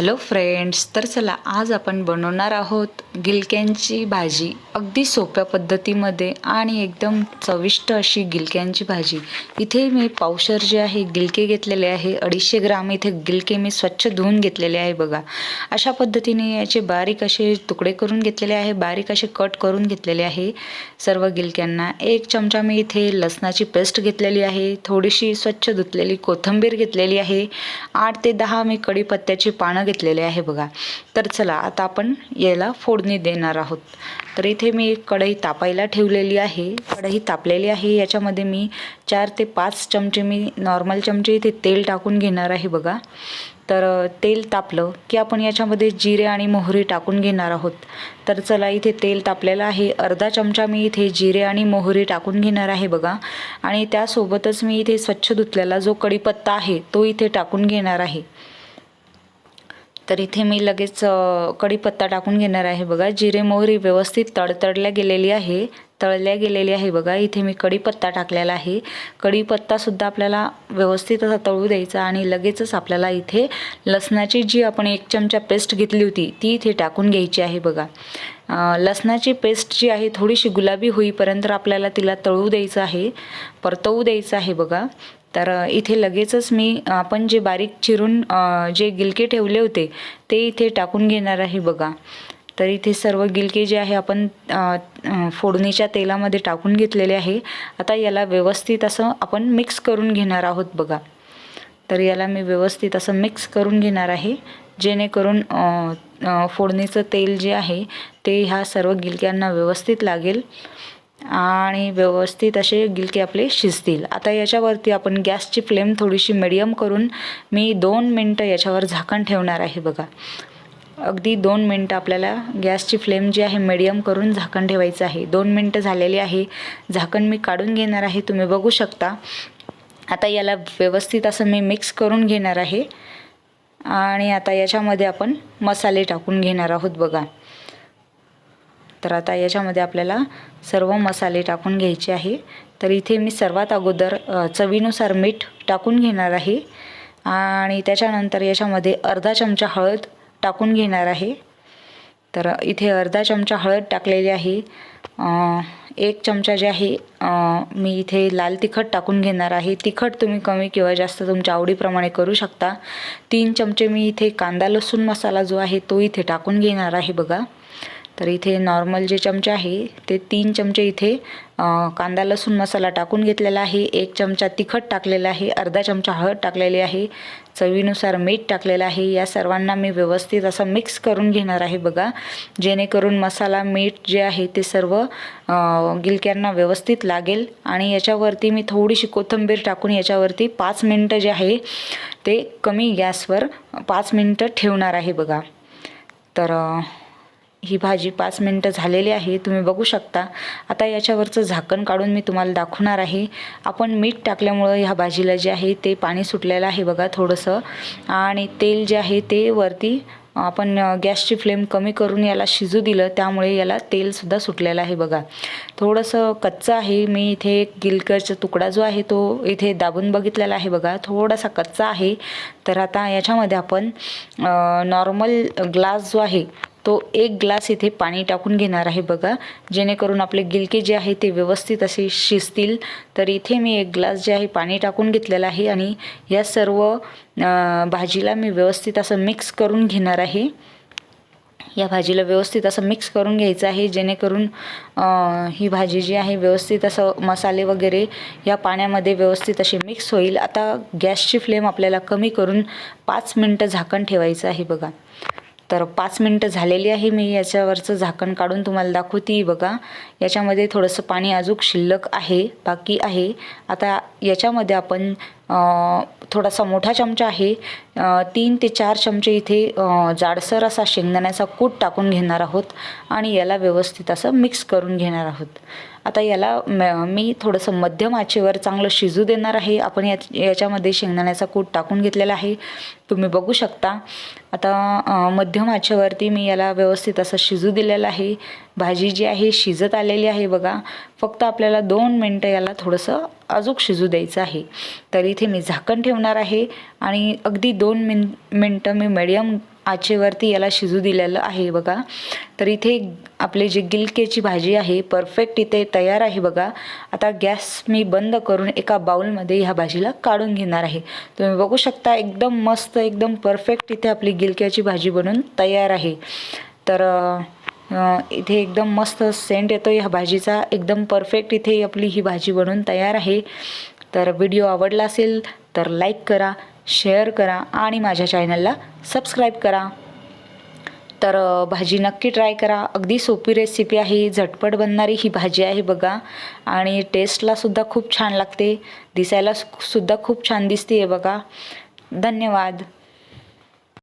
Hello friends तर चला आज आपण बनवणार आहोत गिलक्यांची भाजी. अगदी सोप्या पद्धतीमध्ये आणि एकदम चविष्ट अशी गिलक्यांची भाजी. इथे मी पावशर जे आहे गिलके घेतलेले आहे. अडीचशे ग्राम इथे गिलके मी स्वच्छ धुवून घेतलेले आहे बघा. अशा पद्धतीने याचे बारीक असे तुकडे करून घेतलेले आहे बारीक असे कट करून घेतलेले आहे सर्व गिलक्यांना. एक चमचा मी इथे लसणाची पेस्ट घेतलेली आहे थोडीशी स्वच्छ धुतलेली कोथिंबीर घेतलेली आहे. आठ ते दहा मी कढीपत्त्याची पानं घेतलेले आहे बघा. तर चला आता आपण याला फोडणी देणार आहोत. तर इथे मी एक कढई तापायला ठेवलेली आहे. कढई तापलेली आहे. याच्यामध्ये मी चार ते पाच चमचे मी नॉर्मल चमचे इथे तेल टाकून घेणार आहे बघा. तर तेल तापलं की आपण याच्यामध्ये जिरे आणि मोहरी टाकून घेणार आहोत. तर चला इथे तेल तापलेलं आहे. अर्धा चमचा मी इथे जिरे आणि मोहरी टाकून घेणार आहे बघा. आणि त्यासोबतच मी इथे स्वच्छ धुतलेला जो कढीपत्ता आहे तो इथे टाकून घेणार आहे. तर इथे मी लगेच कढीपत्ता टाकून घेणार आहे बघा. जिरे मोहरी व्यवस्थित तडतडल्या गेलेली आहे तळल्या गेलेली आहे बघा. इथे मी कढीपत्ता टाकलेला आहे. कढीपत्तासुद्धा आपल्याला व्यवस्थित असा तळू द्यायचा आणि लगेचच आपल्याला इथे लसणाची जी आपण एक चमचा पेस्ट घेतली होती ती इथे टाकून घ्यायची आहे बघा. लसणाची पेस्ट जी आहे थोडीशी गुलाबी होईपर्यंत आपल्याला तिला तळू द्यायचं आहे परतवू द्यायचं आहे बघा. तर इथे लगेचच मी आपण जे बारीक चिरून जे गिलके ठेवले होते ते इथे टाकून घेणार आहे बघा. तर इथे सर्व गिलके जे आहे आपण फोडणीच्या तेलामध्ये टाकून घेतलेले आहे. आता याला व्यवस्थित असं आपण मिक्स करून घेणार आहोत बघा. तर याला मी व्यवस्थित असं मिक्स करून घेणार आहे जेणेकरून फोडणीचं तेल जे आहे ते ह्या सर्व गिलक्यांना व्यवस्थित लागेल. आणि व्यवस्थित असे गिलके आपले शिजतील. आता याच्यावरती आपण गॅसची फ्लेम थोडीशी मिडियम करून मी दोन मिनटं याच्यावर झाकण ठेवणार आहे बघा. अगदी दोन मिनटं आपल्याला गॅसची फ्लेम जी आहे मिडियम करून झाकण ठेवायचं आहे. दोन मिनटं झालेली आहे. झाकण मी काढून घेणार आहे. तुम्ही बघू शकता. आता याला व्यवस्थित असं मी मिक्स करून घेणार आहे. आणि आता याच्यामध्ये आपण मसाले टाकून घेणार आहोत बघा. तर आता याच्यामध्ये आपल्याला सर्व मसाले टाकून घ्यायचे आहे. तर इथे मी सर्वात अगोदर चवीनुसार मीठ टाकून घेणार आहे. आणि त्याच्यानंतर याच्यामध्ये अर्धा चमचा हळद टाकून घेणार आहे. तर इथे अर्धा चमचा हळद टाकलेली आहे. एक चमचा जे आहे मी इथे लाल तिखट टाकून घेणार आहे. तिखट तुम्ही कमी किंवा जास्त तुमच्या आवडीप्रमाणे करू शकता. तीन चमचे मी इथे कांदा लसूण मसाला जो आहे तो इथे टाकून घेणार आहे बघा. तर इथे नॉर्मल जे चमचे आहे ते तीन चमचे इथे कांदा लसूण मसाला टाकून घेतलेला आहे. एक चमचा तिखट टाकलेला आहे. अर्धा चमचा हळद टाकलेली आहे. चवीनुसार मीठ टाकलेलं आहे. या सर्वांना मी व्यवस्थित असं मिक्स करून घेणार आहे बघा. जेणेकरून मसाला मीठ जे आहे ते सर्व गिलक्यांना व्यवस्थित लागेल. आणि याच्यावरती मी थोडीशी कोथिंबीर टाकून याच्यावरती पाच मिनटं जे आहे ते कमी गॅसवर पाच मिनटं ठेवणार आहे बघा. तर ही भाजी पाच मिनटं झालेली आहे तुम्ही बघू शकता. आता याच्यावरचं झाकण काढून मी तुम्हाला दाखवणार आहे. आपण मीठ टाकल्यामुळं ह्या भाजीला जे आहे ते पाणी सुटलेलं आहे बघा थोडंसं. आणि तेल जे आहे ते वरती आपण गॅसची फ्लेम कमी करून याला शिजू दिलं त्यामुळे याला तेलसुद्धा सुटलेलं आहे बघा. थोडंसं कच्चं आहे मी इथे एक गिलकरचा तुकडा जो आहे तो इथे दाबून बघितलेला आहे बघा. थोडासा कच्चा आहे. तर आता याच्यामध्ये आपण नॉर्मल ग्लास जो आहे तो एक ग्लास इथे पाणी टाकून घेणार आहे बघा. जेणेकरून आपले गिलके जे आहे ते व्यवस्थित असे शिजतील. तर इथे मी एक ग्लास जे आहे पाणी टाकून घेतलेलं आहे आणि या सर्व भाजीला मी व्यवस्थित असं मिक्स करून घेणार आहे. या भाजीला व्यवस्थित असं मिक्स करून घ्यायचं आहे जेणेकरून ही भाजी जी आहे व्यवस्थित असं मसाले वगैरे या पाण्यामध्ये व्यवस्थित अशी मिक्स होईल. आता गॅसची फ्लेम आपल्याला कमी करून पाच मिनटं झाकण ठेवायचं आहे बघा. तर पाच मिनटं झालेली आहे. मी याच्यावरचं झाकण काढून तुम्हाला दाखवते बघा. याच्यामध्ये थोडंसं पाणी अजूक शिल्लक आहे बाकी आहे. आता याच्यामध्ये आपण थोडासा मोठा चमचा आहे. तीन ते चार चमचे इथे जाडसर असा शेंगदाण्याचा कूट टाकून घेणार आहोत आणि याला व्यवस्थित असं मिक्स करून घेणार आहोत. आता याला मी थोडंसं मध्यम आचेवर चांगलं शिजू देणार आहे. आपण या याच्यामध्ये शेंगदाण्याचा कूट टाकून घेतलेला आहे. तुम्ही बघू शकता. आता मध्यम आचेवरती मी याला व्यवस्थित असं शिजू दिलेलं आहे. भाजी जी आहे शिजत आलेली आहे बघा. फक्त आपल्याला दोन मिनटं याला थोडंसं अजूक शिजू द्यायचं आहे. तर इथे मी झाकण ठेवणार आहे आणि अगदी दोन मिन मिनटं मी मिडियम आचेवरती याला शिजू दिलेलं आहे बघा. तर इथे आपले जे गिलकेची भाजी आहे परफेक्ट इथे तयार आहे बघा. आता गॅस मी बंद करून एका बाउलमध्ये ह्या भाजीला काढून घेणार आहे. तुम्ही बघू शकता एकदम मस्त एकदम परफेक्ट इथे आपली गिलक्याची भाजी बनून तयार आहे. तर इथे एकदम मस्त सेंट येतो ह्या भाजीचा एकदम परफेक्ट इथे आपली ही भाजी बनून तयार आहे. तर व्हिडिओ आवडला असेल तर लाईक करा शेअर करा आणि माझ्या चॅनलला सबस्क्राईब करा. तर भाजी नक्की ट्राय करा. अगदी सोपी रेसिपी आहे. झटपट बनणारी ही भाजी आहे बघा. आणि टेस्टलासुद्धा खूप छान लागते. दिसायला सुद्धा खूप छान दिसते आहे बघा. धन्यवाद.